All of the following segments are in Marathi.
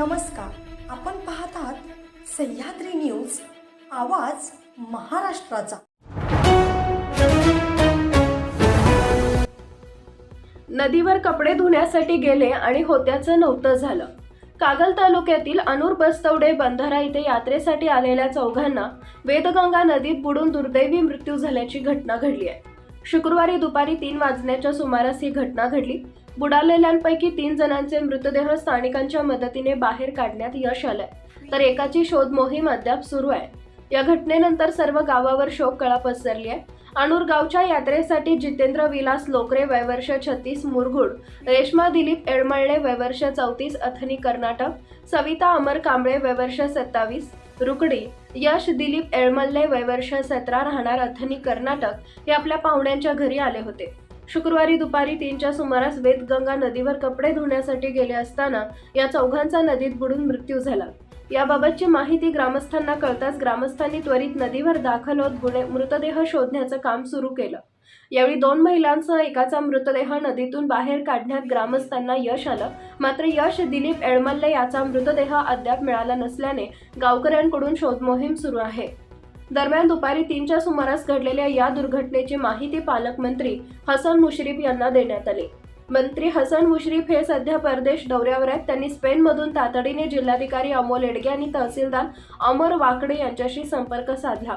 नमस्कार. आपण पाहत आहात सह्याद्री न्यूज आवाज महाराष्ट्राचा. नदीवर कपडे धुण्यासाठी गेले आणि होत्याचं नव्हतं झालं. कागल तालुक्यातील अनूर बस्तवडे बंधारा इथे यात्रेसाठी आलेल्या चौघांना वेदगंगा नदीत बुडून दुर्दैवी मृत्यू झाल्याची घटना घडली आहे. शुक्रवारी दुपारी तीन वाजण्याच्या सुमारास ही घटना घडली. बुडालेल्यांपैकी तीन जणांचे मृतदेह स्थानिकांच्या मदतीने बाहेर काढण्यात यश आलंय. तर एकाची शोध मोहीम अद्याप सुरू आहे. या घटनेनंतर सर्व गावावर शोककळा पसरली आहे अणूर गावच्या यात्रेसाठी जितेंद्र विलास लोकरे वयवर्ष छत्तीस मुरगुड रेश्मा दिलीप एळमळणे वयवर्ष चौतीस अथनी कर्नाटक सविता अमर कांबळे वयवर्ष सत्तावीस रुकडी यश दिलीप एळमल्ले वयवर्ष सतरा राहणार अथनी कर्नाटक हे आपल्या पाहुण्यांच्या घरी आले होते. शुक्रवारी दुपारी तीनच्या सुमारास वेदगंगा नदीवर कपडे धुण्यासाठी गेले असताना या चौघांचा नदीत बुडून मृत्यू झाला. याबाबतची माहिती ग्रामस्थांना कळताच ग्रामस्थांनी त्वरित नदीवर दाखल होत गुन्हे मृतदेह शोधण्याचं काम सुरू केलं. यावेळी दोन महिलांसह एकाचा मृतदेह नदीतून बाहेर काढण्यात ग्रामस्थांना यश आलं. मात्र यश दिलीप एळमल्ले याचा मृतदेह अद्याप मिळाला नसल्याने गावकऱ्यांकडून शोधमोहीम सुरू आहे. दरम्यान दुपारी तीनच्या सुमारास घडलेल्या या दुर्घटनेची माहिती पालकमंत्री हसन मुश्रीफ यांना देण्यात आली. मंत्री हसन मुश्रीफ हे सध्या परदेश दौऱ्यावर आहेत. त्यांनी स्पेनमधून तातडीने जिल्हाधिकारी अमोल एडगे आणि तहसीलदार अमर वाकडे यांच्याशी संपर्क साधला.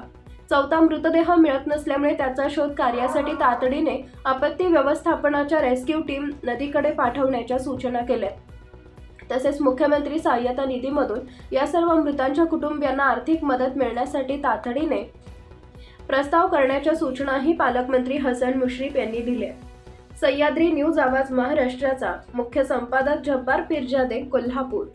चौथा मृतदेह मिळत नसल्यामुळे त्याचा शोध कार्यासाठी तातडीने आपत्ती व्यवस्थापनाच्या रेस्क्यू टीम नदीकडे पाठवण्याच्या सूचना केल्या. तसेच मुख्यमंत्री सहाय्यता निधीमधून या सर्व मृतांच्या कुटुंबियांना आर्थिक मदत मिळण्यासाठी तातडीने प्रस्ताव करण्याच्या सूचनाही पालकमंत्री हसन मुश्रीफ यांनी दिल्या. सह्याद्री न्यूज आवाज महाराष्ट्राचा मुख्य संपादक जब्बार पिरजादे कोल्हापूर.